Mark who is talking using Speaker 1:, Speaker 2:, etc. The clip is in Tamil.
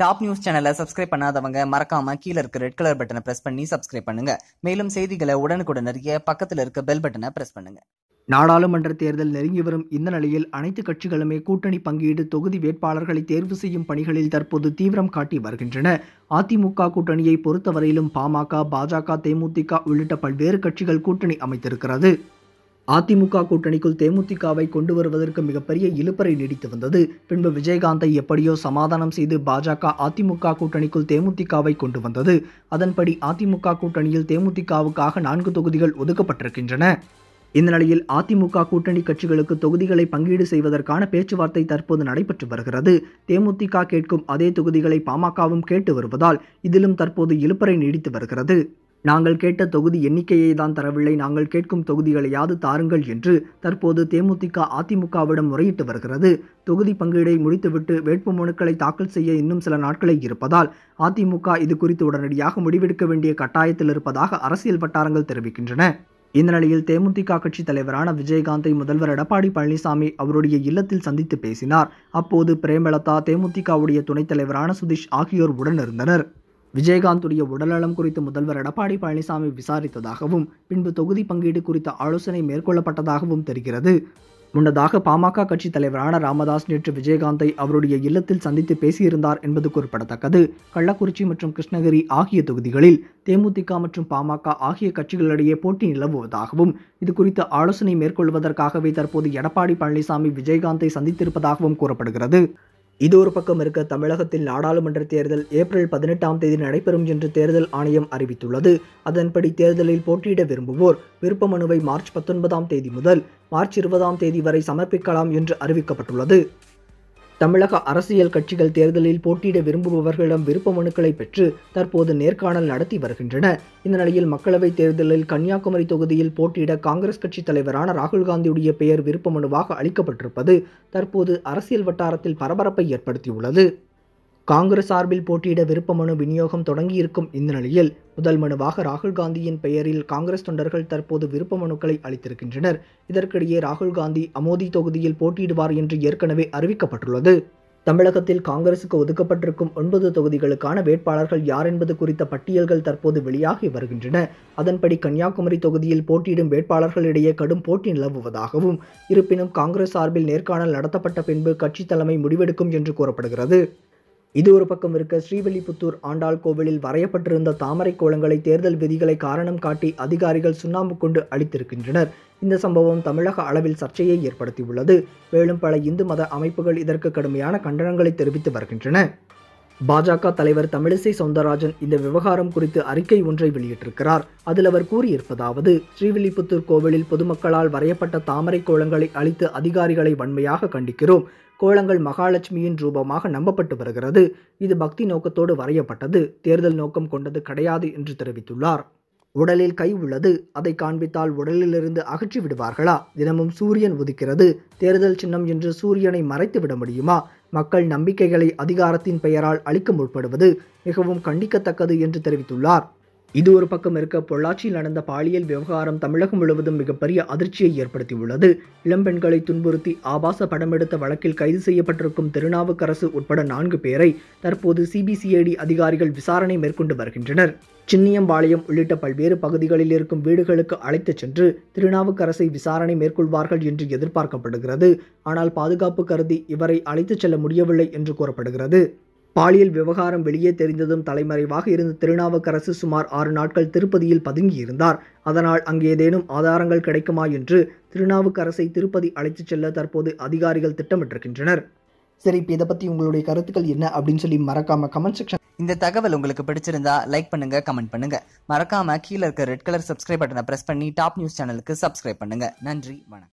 Speaker 1: டாப் நியூஸ் சேனலை சப்ஸ்கிரைப் பண்ணாதவங்க மறக்காம கீழே இருக்க ரெட் கலர் பட்டனை பிரஸ் பண்ணி சப்ஸ்கிரைப் பண்ணுங்க. மேலும் செய்திகளை உடனுக்குடன் அறிய பக்கத்தில் இருக்க பெல் பட்டனை பிரஸ் பண்ணுங்க.
Speaker 2: நாடாளுமன்ற தேர்தல் நெருங்கி வரும் இந்த நிலையில் அனைத்து கட்சிகளுமே கூட்டணி பங்கீடு தொகுதி வேட்பாளர்களை தேர்வு செய்யும் பணிகளில் தற்போது தீவிரம் காட்டி வருகின்றன. அதிமுக கூட்டணியை பொறுத்தவரையிலும் பாமக பாஜக தேமுதிக உள்ளிட்ட பல்வேறு கட்சிகள் கூட்டணி அமைத்திருக்கிறது. அதிமுக கூட்டணிக்குள் தேமுதிகவை கொண்டு வருவதற்கு மிகப்பெரிய இழுப்பறை நீடித்து வந்தது. பின்பு விஜயகாந்தை எப்படியோ சமாதானம் செய்து பாஜக அதிமுக கூட்டணிக்குள் தேமுதிகவை கொண்டு வந்தது. அதன்படி அதிமுக கூட்டணியில் தேமுதிகவுக்காக நான்கு தொகுதிகள் ஒதுக்கப்பட்டிருக்கின்றன. இந்த நிலையில் அதிமுக கூட்டணி கட்சிகளுக்கு தொகுதிகளை பங்கீடு செய்வதற்கான பேச்சுவார்த்தை தற்போது நடைபெற்று வருகிறது. தேமுதிக கேட்கும் அதே தொகுதிகளை பாமகவும் கேட்டு வருவதால் இதிலும் தற்போது இழுப்பறை நீடித்து வருகிறது. நாங்கள் கேட்ட தொகுதி எண்ணிக்கையை தான் தரவில்லை. நாங்கள் கேட்கும் தொகுதிகளையாவது தாருங்கள் என்று தற்போது தேமுதிக அதிமுகவிடம் முறையிட்டு வருகிறது. தொகுதி பங்கீடை முடித்துவிட்டு வேட்புமனுக்களை தாக்கல் செய்ய இன்னும் சில நாட்களே இருப்பதால் அதிமுக இது குறித்து உடனடியாக முடிவெடுக்க வேண்டிய கட்டாயத்தில் இருப்பதாக அரசியல் வட்டாரங்கள் தெரிவிக்கின்றன. இந்த நிலையில் தேமுதிக கட்சி தலைவரான விஜயகாந்தை முதல்வர் எடப்பாடி பழனிசாமி அவருடைய இல்லத்தில் சந்தித்து பேசினார். அப்போது பிரேமலதா தேமுதிகவுடைய துணைத் தலைவரான சுதீஷ் ஆகியோர் உடன் இருந்தனர். விஜயகாந்துடைய உடல்நலம் குறித்து முதல்வர் எடப்பாடி பழனிசாமி விசாரித்ததாகவும் பின்பு தொகுதி பங்கீடு குறித்த ஆலோசனை மேற்கொள்ளப்பட்டதாகவும் தெரிகிறது. முன்னதாக பாமக கட்சி தலைவரான ராமதாஸ் நேற்று விஜயகாந்தை அவருடைய இல்லத்தில் சந்தித்து பேசியிருந்தார் என்பது குறிப்பிடத்தக்கது. கள்ளக்குறிச்சி மற்றும் கிருஷ்ணகிரி ஆகிய தொகுதிகளில் தேமுதிக மற்றும் பாமக ஆகிய கட்சிகளிடையே போட்டி நிலவுவதாகவும் இது குறித்து ஆலோசனை மேற்கொள்வதற்காகவே தற்போது எடப்பாடி பழனிசாமி விஜயகாந்தை சந்தித்திருப்பதாகவும் கூறப்படுகிறது. இது ஒரு பக்கம் இருக்க தமிழகத்தில் நாடாளுமன்ற தேர்தல் ஏப்ரல் பதினெட்டாம் தேதி நடைபெறும் என்று தேர்தல் ஆணையம் அறிவித்துள்ளது. அதன்படி தேர்தலில் போட்டியிட விரும்புவோர் விருப்ப மனுவை மார்ச் பத்தொன்பதாம் தேதி முதல் மார்ச் இருபதாம் தேதி வரை சமர்ப்பிக்கலாம் என்று அறிவிக்கப்பட்டுள்ளது. தமிழக அரசியல் கட்சிகள் தேர்தலில் போட்டியிட விரும்புபவர்களிடம் விருப்ப மனுக்களை பெற்று தற்போது நேர்காணல் நடத்தி வருகின்றன. இந்த நிலையில் மக்களவைத் தேர்தலில் கன்னியாகுமரி தொகுதியில் போட்டியிட காங்கிரஸ் கட்சி தலைவரான ராகுல் காந்தியுடைய பெயர் விருப்ப மனுவாக அளிக்கப்பட்டிருப்பது தற்போது அரசியல் வட்டாரத்தில் பரபரப்பை ஏற்படுத்தியுள்ளது. காங்கிரஸ் சார்பில் போட்டியிட விருப்ப மனு விநியோகம் தொடங்கியிருக்கும் இந்த நிலையில் முதல் மனுவாக ராகுல் காந்தியின் பெயரில் காங்கிரஸ் தொண்டர்கள் தற்போது விருப்ப மனுக்களை அளித்திருக்கின்றனர். இதற்கிடையே ராகுல் காந்தி அமோதி தொகுதியில் போட்டியிடுவார் என்று ஏற்கனவே அறிவிக்கப்பட்டுள்ளது. தமிழகத்தில் காங்கிரசுக்கு ஒதுக்கப்பட்டிருக்கும் ஒன்பது தொகுதிகளுக்கான வேட்பாளர்கள் யார் என்பது குறித்த பட்டியல்கள் தற்போது வெளியாகி வருகின்றன. அதன்படி கன்னியாகுமரி தொகுதியில் போட்டியிடும் வேட்பாளர்களிடையே கடும் போட்டி நிலவுவதாகவும் இருப்பினும் காங்கிரஸ் சார்பில் நேர்காணல் நடத்தப்பட்ட பின்பு கட்சி தலைமை முடிவெடுக்கும் என்று கூறப்படுகிறது. இது ஒரு பக்கம் இருக்க ஸ்ரீவில்லிபுத்தூர் ஆண்டாள் கோவிலில் வரையப்பட்டிருந்த தாமரை கோலங்களை தேர்தல் விதிகளை காரணம் காட்டி அதிகாரிகள் சுண்ணாம்பு கொண்டு அளித்திருக்கின்றனர். இந்த சம்பவம் தமிழக அளவில் சர்ச்சையை ஏற்படுத்தியுள்ளது. மேலும் பல இந்து மத அமைப்புகள் இதற்கு கடுமையான கண்டனங்களை தெரிவித்து வருகின்றன. பாஜக தலைவர் தமிழிசை சவுந்தரராஜன் இந்த விவகாரம் குறித்து அறிக்கை ஒன்றை வெளியிட்டிருக்கிறார். அதில் அவர் கூறியிருப்பதாவது ஸ்ரீவில்லிபுத்தூர் கோவிலில் பொதுமக்களால் வரையப்பட்ட தாமரை கோலங்களை அளித்து அதிகாரிகளை வன்மையாக கண்டிக்கிறோம். கோலங்கள் மகாலட்சுமியின் ரூபமாக நம்பப்பட்டு வருகிறது. இது பக்தி நோக்கத்தோடு வரையப்பட்டது. தேர்தல் நோக்கம் கொண்டது கிடையாது என்று தெரிவித்துள்ளார். உடலில் கை உள்ளது. அதை காண்பித்தால் உடலிலிருந்து அகற்றி விடுவார்களா? தினமும் சூரியன் உதிக்கிறது. தேர்தல் சின்னம் என்று சூரியனை மறைத்து விட முடியுமா? மக்கள் நம்பிக்கைகளை அதிகாரத்தின் பெயரால் அளிக்க முற்படுவது மிகவும் கண்டிக்கத்தக்கது என்று தெரிவித்துள்ளார். இது ஒரு பக்கம் இருக்க பொள்ளாச்சியில் நடந்த பாலியல் விவகாரம் தமிழகம் முழுவதும் மிகப்பெரிய அதிர்ச்சியை ஏற்படுத்தியுள்ளது. இளம்பெண்களை துன்புறுத்தி ஆபாச படமெடுத்த வழக்கில் கைது செய்யப்பட்டிருக்கும் திருநாவுக்கரசு உட்பட நான்கு பேரை தற்போது சிபிசிஐடி அதிகாரிகள் விசாரணை மேற்கொண்டு வருகின்றனர். சின்னியம்பாளையம் உள்ளிட்ட பல்வேறு பகுதிகளில் இருக்கும் வீடுகளுக்கு அழைத்துச் சென்று திருநாவுக்கரசை விசாரணை மேற்கொள்வார்கள் என்று எதிர்பார்க்கப்படுகிறது. ஆனால் பாதுகாப்பு கருதி இவரை அழைத்துச் செல்ல முடியவில்லை என்று கூறப்படுகிறது. பாலியல் விவகாரம் வெளியே தெரிந்ததும் தலைமறைவாக இருந்த திருநாவுக்கரசு சுமார் ஆறு நாட்கள் திருப்பதியில் பதுங்கியிருந்தார். அதனால் அங்கே ஏதேனும் ஆதாரங்கள் கிடைக்குமா என்று திருநாவுக்கரசை திருப்பதி அழைத்துச் செல்ல தற்போது அதிகாரிகள் திட்டமிட்டிருக்கின்றனர். சரி இப்போ இதை பற்றி உங்களுடைய கருத்துக்கள் என்ன அப்படின்னு சொல்லி மறக்காம கமெண்ட் செக்ஷன்
Speaker 1: இந்த தகவல் உங்களுக்கு பிடிச்சிருந்தா லைக் பண்ணுங்க கமெண்ட் பண்ணுங்க. மறக்காம கீழே இருக்க ரெட் கலர் சப்ஸ்கிரைப் பட்டனை பிரஸ் பண்ணி டாப் நியூஸ் சேனலுக்கு சப்ஸ்கிரைப் பண்ணுங்க. நன்றி வணக்கம்.